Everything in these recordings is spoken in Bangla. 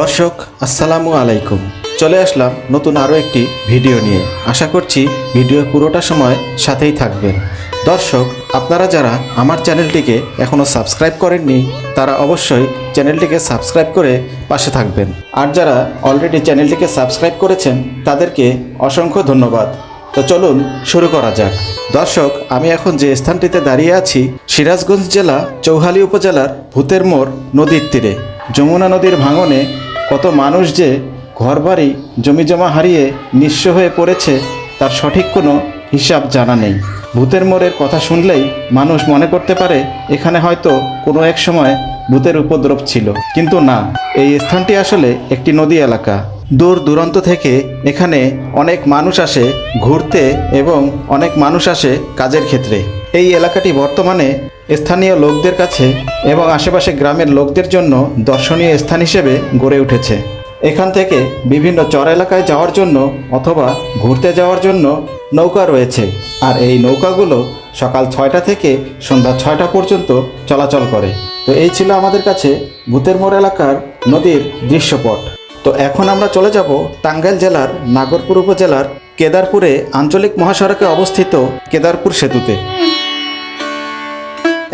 দর্শক, আসসালামু আলাইকুম। চলে আসলাম নতুন আরও একটি ভিডিও নিয়ে। আশা করছি ভিডিও পুরোটা সময় সাথেই থাকবেন। দর্শক, আপনারা যারা আমার চ্যানেলটিকে এখনও সাবস্ক্রাইব করেননি, তারা অবশ্যই চ্যানেলটিকে সাবস্ক্রাইব করে পাশে থাকবেন। আর যারা অলরেডি চ্যানেলটিকে সাবস্ক্রাইব করেছেন, তাদেরকে অসংখ্য ধন্যবাদ। তো চলুন শুরু করা যাক। দর্শক, আমি এখন যে স্থানটিতে দাঁড়িয়ে আছি, সিরাজগঞ্জ জেলা চৌহালি উপজেলার ভূতের মোড় নদীর তীরে। যমুনা নদীর ভাঙনে কত মানুষ যে ঘরবাড়ি, জমিজমা হারিয়ে নিঃস্ব হয়ে পড়েছে, তার সঠিক কোনো হিসাব জানা নেই। ভূতের মোড়ের কথা শুনলেই মানুষ মনে করতে পারে, এখানে হয়তো কোনো এক সময় ভূতের উপদ্রব ছিল। কিন্তু না, এই স্থানটি আসলে একটি নদী এলাকা। দূর দূরান্ত থেকে এখানে অনেক মানুষ আসে ঘুরতে এবং অনেক মানুষ আসে কাজের ক্ষেত্রে। এই এলাকাটি বর্তমানে স্থানীয় লোকদের কাছে এবং আশেপাশে গ্রামের লোকদের জন্য দর্শনীয় স্থান হিসেবে গড়ে উঠেছে। এখান থেকে বিভিন্ন চর এলাকায় যাওয়ার জন্য অথবা ঘুরতে যাওয়ার জন্য নৌকা রয়েছে। আর এই নৌকাগুলো সকাল ছয়টা থেকে সন্ধ্যা ছয়টা পর্যন্ত চলাচল করে। তো এই ছিল আমাদের কাছে ভূতের মোড় এলাকার নদীর দৃশ্যপট। তো এখন আমরা চলে যাব টাঙ্গাইল জেলার নাগরপুর উপজেলার কেদারপুরে আঞ্চলিক মহাসড়কে অবস্থিত কেদারপুর সেতুতে।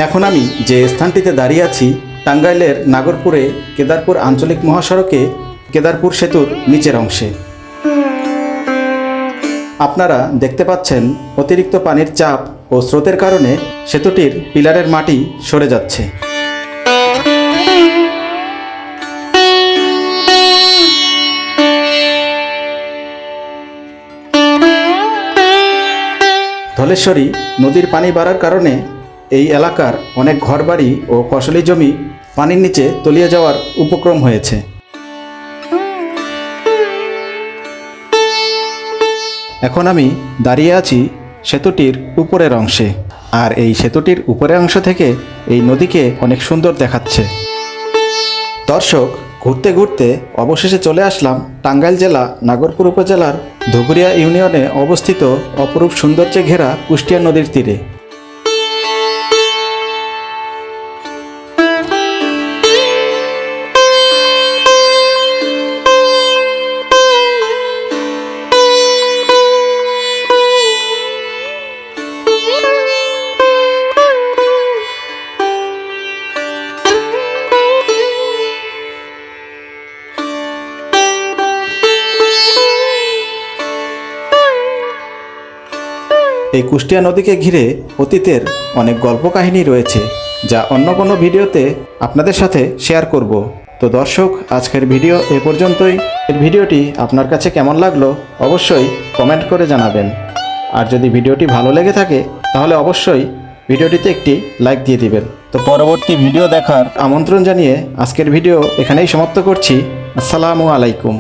এখন আমি যে স্থানটিতে দাঁড়িয়ে আছি, টাঙ্গাইলের নাগরপুরে কেদারপুর আঞ্চলিক মহাসড়কে কেদারপুর সেতুর নিচের অংশে। আপনারা দেখতে পাচ্ছেন অতিরিক্ত পানির চাপ ও স্রোতের কারণে সেতুটির পিলারের মাটি সরে যাচ্ছে। ধলেশ্বরী নদীর পানি বাড়ার কারণে এই এলাকার অনেক ঘরবাড়ি ও ফসলি জমি পানির নিচে তলিয়ে যাওয়ার উপক্রম হয়েছে। এখন আমি দাঁড়িয়ে আছি সেতুটির উপরের অংশে। আর এই সেতুটির উপরের অংশ থেকে এই নদীকে অনেক সুন্দর দেখাচ্ছে। দর্শক, ঘুরতে ঘুরতে অবশেষে চলে আসলাম টাঙ্গাইল জেলা, নাগরপুর উপজেলার ধুবুরিয়া ইউনিয়নে অবস্থিত অপরূপ সৌন্দর্যে ঘেরা কুষ্টিয়া নদীর তীরে। এই কুষ্টিয়া নদীকে ঘিরে অতীতের অনেক গল্প কাহিনী রয়েছে যা অন্য কোনো ভিডিওতে আপনাদের সাথে শেয়ার করব। তো দর্শক আজকের ভিডিও এ পর্যন্তই। এর ভিডিওটি আপনার কাছে কেমন লাগল অবশ্যই কমেন্ট করে জানাবেন। আর যদি ভিডিওটি ভালো লেগে থাকে তাহলে অবশ্যই ভিডিওটিতে একটি লাইক দিয়ে দিবেন। তো পরবর্তী ভিডিও দেখার আমন্ত্রণ জানিয়ে আজকের ভিডিও এখানেই সমাপ্ত করছি। আসসালামু আলাইকুম।